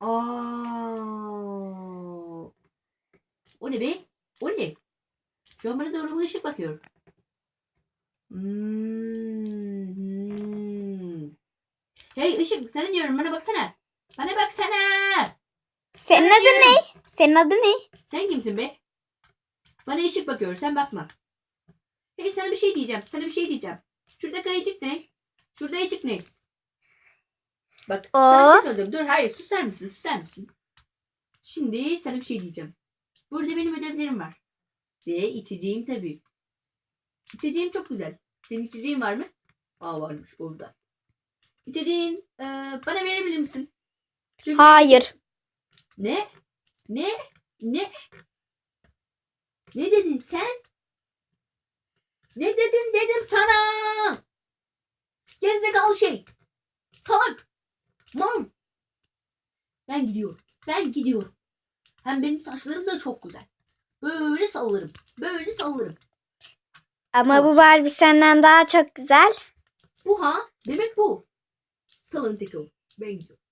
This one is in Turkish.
Aa. O ne be? O ne? Şu an bana doğru bir ışık bakıyor. Hmm. Hey ışık sana diyorum bana baksana. Bana baksana. Senin Sana adın diyorum. ne? Senin adın ne? Sen kimsin be? Bana ışık bakıyor sen bakma. Hey sana bir şey diyeceğim. Sana bir şey diyeceğim. Şuradaki ayıcık ne? Şurada ayıcık ne? Bak sana bir şey söyleyeceğim. Dur hayır susar mısın? Susar mısın? Şimdi sana bir şey diyeceğim. Burada benim ödevlerim var. Ve içeceğim tabii. İçeceğim çok güzel. Senin içeceğin var mı? Aa varmış orada. İçeceğin eee, bana verebilir misin? Çünkü Hayır. ne? Ne? Ne? Ne dedin sen? Ne dedin dedim sana. Gerizekalı şey. Ben gidiyorum. Ben gidiyorum. Hem benim saçlarım da çok güzel. Böyle sallarım. Böyle sallarım. Ama Sor. bu Barbie senden daha çok güzel. Bu ha? Demek bu. Salın teki o. Ben gidiyorum.